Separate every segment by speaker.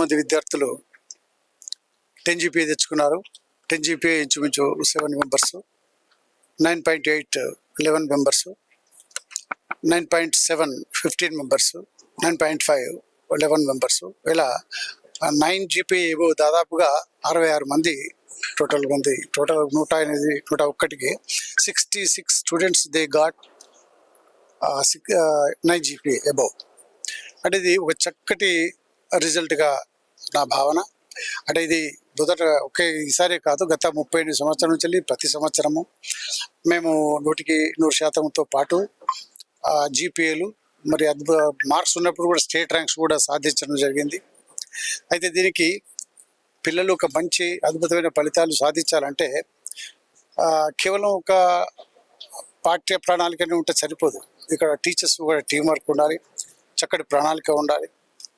Speaker 1: మంది విద్యార్థులు ten GPA తెచ్చుకున్నారు. టెన్ జీపీఏ ఇంచుమించు seven members nine point eight eleven members nine point seven fifteen members nine point five eleven members. ఇలా nine GP ఏవో దాదాపుగా అరవై ఆరు మంది టోటల్ మంది టోటల్ నూట ఎనిమిది నూట ఒక్కటికి sixty six students they got nine GP above. అంటే ఇది ఒక చక్కటి రిజల్ట్గా నా భావన. అంటే ఇది మొదట ఒకే ఈసారి కాదు గత ముప్పై ఎనిమిది సంవత్సరం నుంచి వెళ్ళి ప్రతి సంవత్సరము మేము నూటికి నూరు శాతంతో పాటు జీపీఏలు మరి అద్భుత మార్క్స్ ఉన్నప్పుడు కూడా స్టేట్ ర్యాంక్స్ కూడా సాధించడం జరిగింది. అయితే దీనికి పిల్లలు ఒక మంచి అద్భుతమైన ఫలితాలు సాధించాలంటే కేవలం ఒక పాఠ్య ప్రణాళికనే ఉంటే సరిపోదు. ఇక్కడ టీచర్స్ కూడా టీం వర్క్ ఉండాలి చక్కటి ప్రణాళిక ఉండాలి.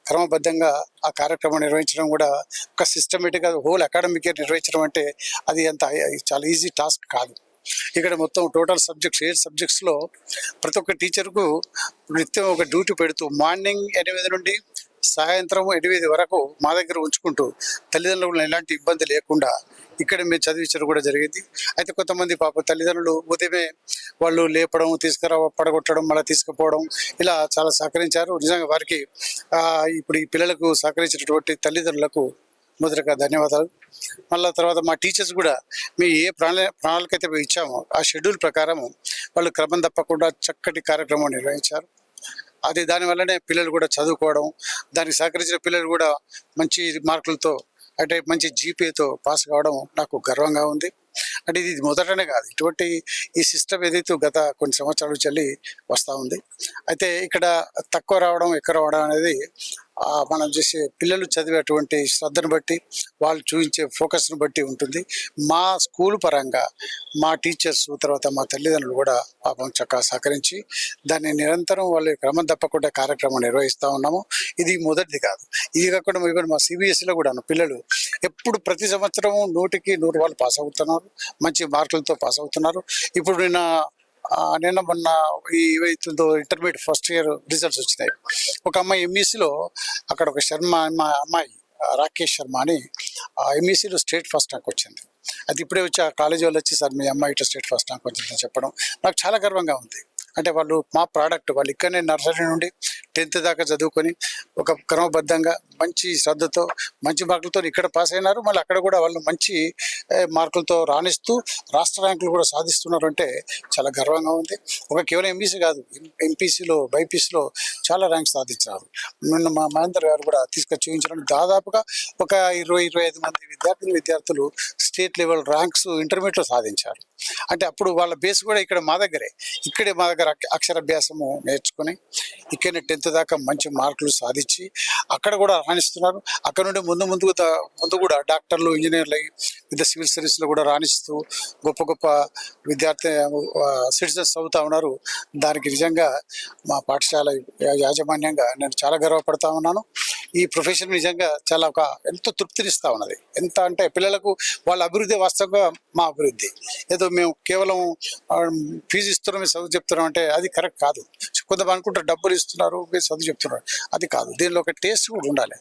Speaker 1: క్రమబద్ధంగా ఆ కార్యక్రమం నిర్వహించడం కూడా ఒక సిస్టమేటిక్గా హోల్ అకాడమిక్ ఇయర్ నిర్వహించడం అంటే అది అంత చాలా ఈజీ టాస్క్ కాదు. ఇక్కడ మొత్తం టోటల్ సబ్జెక్ట్స్ ఏ సబ్జెక్ట్స్లో ప్రతి ఒక్క టీచర్కు నిత్యం ఒక డ్యూటీ పెడుతూ మార్నింగ్ ఎనిమిది నుండి సాయంత్రం ఎనిమిది వరకు మా దగ్గర ఉంచుకుంటూ తల్లిదండ్రులను ఎలాంటి ఇబ్బంది లేకుండా ఇక్కడ మేము చదివించడం కూడా జరిగింది. అయితే కొంతమంది పాప తల్లిదండ్రులు ఉదయమే వాళ్ళు లేపడం తీసుకురా పడగొట్టడం మళ్ళీ తీసుకుపోవడం ఇలా చాలా సహకరించారు. నిజంగా వారికి ఇప్పుడు ఈ పిల్లలకు సహకరించినటువంటి తల్లిదండ్రులకు మొదటగా ధన్యవాదాలు. మళ్ళీ తర్వాత మా టీచర్స్ కూడా మీ ఏ ప్రణా ప్రణాళిక అయితే ఇచ్చామో ఆ షెడ్యూల్ ప్రకారం వాళ్ళు క్రమం తప్పకుండా చక్కటి కార్యక్రమం నిర్వహించారు. అది దానివల్లనే పిల్లలు కూడా చదువుకోవడం దానికి సహకరించిన పిల్లలు కూడా మంచి మార్కులతో అంటే మంచి జీపీతో పాస్ కావడం నాకు గర్వంగా ఉంది. అంటే ఇది మొదటనే కాదు ఇటువంటి ఈ సిస్టమ్ ఏదైతే గత కొన్ని సంవత్సరాల నుంచి వస్తూ ఉంది. అయితే ఇక్కడ తక్కువ రావడం ఎక్కువ రావడం అనేది మనం చేసే పిల్లలు చదివేటువంటి శ్రద్ధను బట్టి వాళ్ళు చూపించే ఫోకస్ను బట్టి ఉంటుంది. మా స్కూల్ పరంగా మా టీచర్స్ తర్వాత మా తల్లిదండ్రులు కూడా పాపం చక్కగా సహకరించి దాన్ని నిరంతరం వాళ్ళు క్రమం తప్పకుండా కార్యక్రమం నిర్వహిస్తూ ఉన్నాము. ఇది మొదటిది కాదు. ఇది కాకుండా ఈవెన్ మా సిబిఎస్ఈలో కూడా పిల్లలు ఎప్పుడు ప్రతి సంవత్సరం నూటికి నూరు వాళ్ళు పాస్ అవుతున్నారు. మంచి మార్కులతో పాస్ అవుతున్నారు. ఇప్పుడు నిన్న నిన్న మొన్న ఈ ఏవైతుందో ఇంటర్మీడియట్ ఫస్ట్ ఇయర్ రిజల్ట్స్ వచ్చినాయి. ఒక అమ్మాయి ఎంఈసీలో అక్కడ ఒక శర్మ మా అమ్మాయి రాకేష్ శర్మ అని ఎంఈసీలో స్టేట్ ఫస్ట్ నాకు వచ్చింది. అది ఇప్పుడే వచ్చి ఆ కాలేజీ వాళ్ళు వచ్చి సార్ మీ అమ్మాయి ఇట్లా స్టేట్ ఫస్ట్ నాకు వచ్చిందని చెప్పడం నాకు చాలా గర్వంగా ఉంది. అంటే వాళ్ళు మా ప్రోడక్ట్ వాళ్ళు ఇక్కడనే నర్సరీ నుండి టెన్త్ దాకా చదువుకొని ఒక క్రమబద్ధంగా మంచి శ్రద్ధతో మంచి మార్కులతో ఇక్కడ పాస్ అయినారు. మళ్ళీ అక్కడ కూడా వాళ్ళు మంచి మార్కులతో రాణిస్తూ రాష్ట్ర ర్యాంకులు కూడా సాధిస్తున్నారు అంటే చాలా గర్వంగా ఉంది. ఒక కేవలం ఎంపీసీ కాదు ఎంపీసీలో బైపీసీలో చాలా ర్యాంక్స్ సాధించారు నిన్న మా మహేందర్ గారు కూడా తీసుకొచ్చి చూపించడం దాదాపుగా ఒక ఇరవై ఇరవై ఐదు మంది విద్యార్థిని విద్యార్థులు స్టేట్ లెవెల్ ర్యాంక్స్ ఇంటర్మీడియట్లో సాధించారు. అంటే అప్పుడు వాళ్ళ బేస్ కూడా ఇక్కడ మా దగ్గరే. ఇక్కడే మా దగ్గర అక్షరాభ్యాసము నేర్చుకుని ఇక్కడనే టెన్త్ దాకా మంచి మార్కులు సాధించి అక్కడ కూడా రాణిస్తున్నారు. అక్కడ నుండి ముందు ముందు ముందు కూడా డాక్టర్లు ఇంజనీర్లు అయ్యి వివిధ సివిల్ సర్వీస్లో కూడా రాణిస్తూ గొప్ప గొప్ప విద్యార్థి సిటిజన్స్ అవుతా ఉన్నారు. దానికి నిజంగా మా పాఠశాల యాజమాన్యంగా నేను చాలా గర్వపడతా ఉన్నాను. ఈ ప్రొఫెషన్ నిజంగా చాలా ఒక ఎంతో తృప్తినిస్తూ ఉన్నది. ఎంత అంటే పిల్లలకు వాళ్ళ అభివృద్ధి వాస్తవంగా మా అభివృద్ధి. ఏదో మేము కేవలం ఫీజు ఇస్తున్నాం చదువు చెప్తున్నాం అంటే అది కరెక్ట్ కాదు. కొంతమంది అనుకుంటారు డబ్బులు ఇస్తున్నారు మీరు చదువు చెప్తున్నారు. అది కాదు. దీనిలో ఒక టేస్ట్ కూడా ఉండాలి.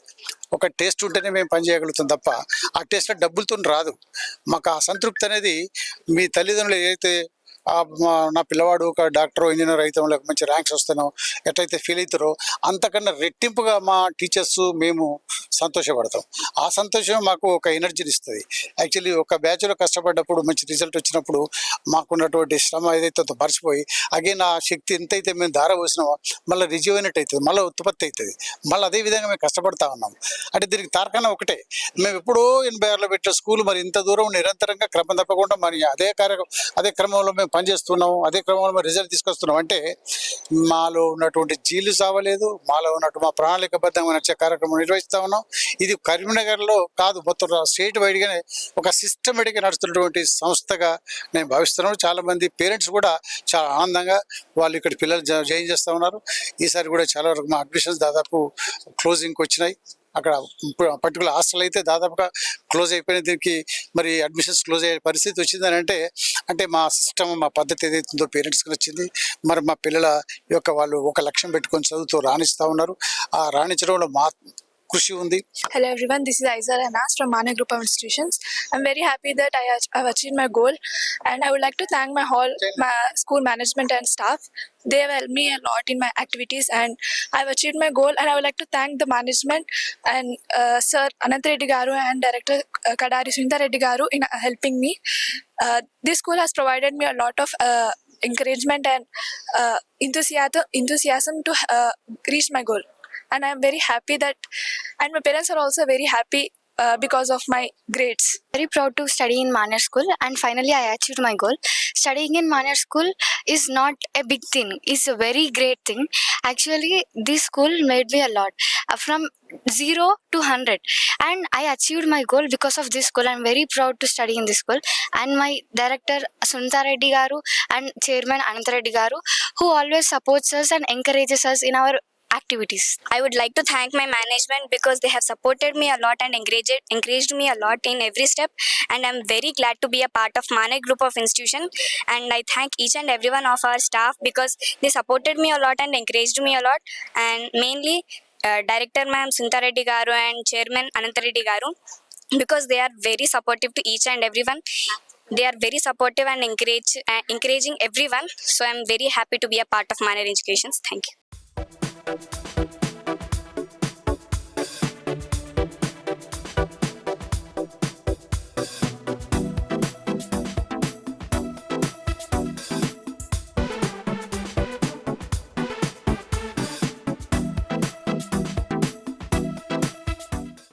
Speaker 1: ఒక టేస్ట్ ఉంటేనే మేము పని చేయగలుగుతాం తప్ప ఆ టేస్ట్లో డబ్బులతో రాదు. మాకు ఆ సంతృప్తి అనేది మీ తల్లిదండ్రులు ఏదైతే నా పిల్లవాడు ఒక డాక్టర్ ఇంజనీర్ అవుతాం లేక మంచి ర్యాంక్స్ వస్తాను ఎట్లయితే ఫీల్ అవుతారో అంతకన్నా రెట్టింపుగా మా టీచర్స్ మేము సంతోషపడతాం. ఆ సంతోషం మాకు ఒక ఎనర్జీని ఇస్తుంది. యాక్చువల్లీ ఒక బ్యాచ్లో కష్టపడ్డప్పుడు మంచి రిజల్ట్ వచ్చినప్పుడు మాకున్నటువంటి శ్రమ ఏదైతే మరచిపోయి మర్చిపోయి అగైన్ ఆ శక్తి ఎంతైతే మేము ధార పోసినామో మళ్ళీ రిజీవ్ అయినట్టు అవుతుంది మళ్ళీ ఉత్పత్తి అవుతుంది. మళ్ళీ అదే విధంగా మేము కష్టపడతా ఉన్నాం. అంటే దీనికి తార్కాణం ఒకటే. మేము ఎప్పుడో ఎనభై ఆరులో పెట్టిన స్కూల్ మరి ఇంత దూరం నిరంతరంగా క్రమం తప్పకుండా మరి అదే కార్యక్రమం అదే క్రమంలో మేము పనిచేస్తున్నాము అదే క్రమంలో రిజల్ట్ తీసుకొస్తున్నాం. అంటే మాలో ఉన్నటువంటి జీలు సావలేదు మాలో ఉన్నట్టు మా ప్రణాళికబద్ధంగా నచ్చే కార్యక్రమం నిర్వహిస్తా ఉన్నాం. ఇది కరీంనగర్లో కాదు మొత్తం స్టేట్ వైడ్గానే ఒక సిస్టమేటిక్గా నడుస్తున్నటువంటి సంస్థగా నేను భావిస్తున్నాను. చాలామంది పేరెంట్స్ కూడా చాలా ఆనందంగా వాళ్ళు ఇక్కడ పిల్లలు జాయిన్ చేస్తూ ఉన్నారు. ఈసారి కూడా చాలా వరకు మా అడ్మిషన్స్ దాదాపు క్లోజింగ్కి వచ్చినాయి. అక్కడ పర్టికులర్ హాస్టల్ అయితే దాదాపుగా క్లోజ్ అయిపోయిన దీనికి మరి అడ్మిషన్స్ క్లోజ్ అయ్యే పరిస్థితి వచ్చిందని అంటే అంటే మా సిస్టమ్ మా పద్ధతి ఏదైతుందో పేరెంట్స్కి నచ్చింది మరి మా పిల్లల యొక్క వాళ్ళు ఒక లక్ష్యం పెట్టుకొని చదువుతూ రాణిస్తూ ఉన్నారు. ఆ రాణించడంలో మా కృషి ఉంది
Speaker 2: Hello everyone, this is Aiza Anas from Mana Group of Institutions. I'm very happy that I ach- have achieved my goal and I would like to thank my whole my school management and staff. They have helped me a lot in my activities and I've achieved my goal and I would like to thank the management and uh, Sir Anant Reddy Garu and Director uh, Kadari Sunita Reddy Garu in uh, helping me. Uh, this school has provided me a lot of uh, encouragement and uh, enthusiasm, enthusiasm to uh, reach my goal. And I'm very happy that, and my parents are also very happy uh, because of my grades.
Speaker 3: very proud to study in Manor School and finally I achieved my goal. Studying in Manor School is not a big thing, it's a very great thing. Actually, this school made me a lot uh, from zero to 100 and I achieved my goal because of this school. I'm very proud to study in this school and my director Sunita Reddy Garu and chairman Ananta Reddy Garu who always supports us and encourages us in our activities.
Speaker 4: I would like to thank my management because they have supported me a lot and encouraged encouraged me a lot in every step. And I'm very glad to be a part of Mane group of institution. And I thank each and every one of our staff because they supported me a lot and encouraged me a lot. And mainly uh, director ma'am Sunta Reddy garu and chairman Ananta Reddy garu because they are very supportive to each and everyone they are very supportive and encourage uh, encouraging everyone. So i'm very happy to be a part of Mane educations. Thank you Bye.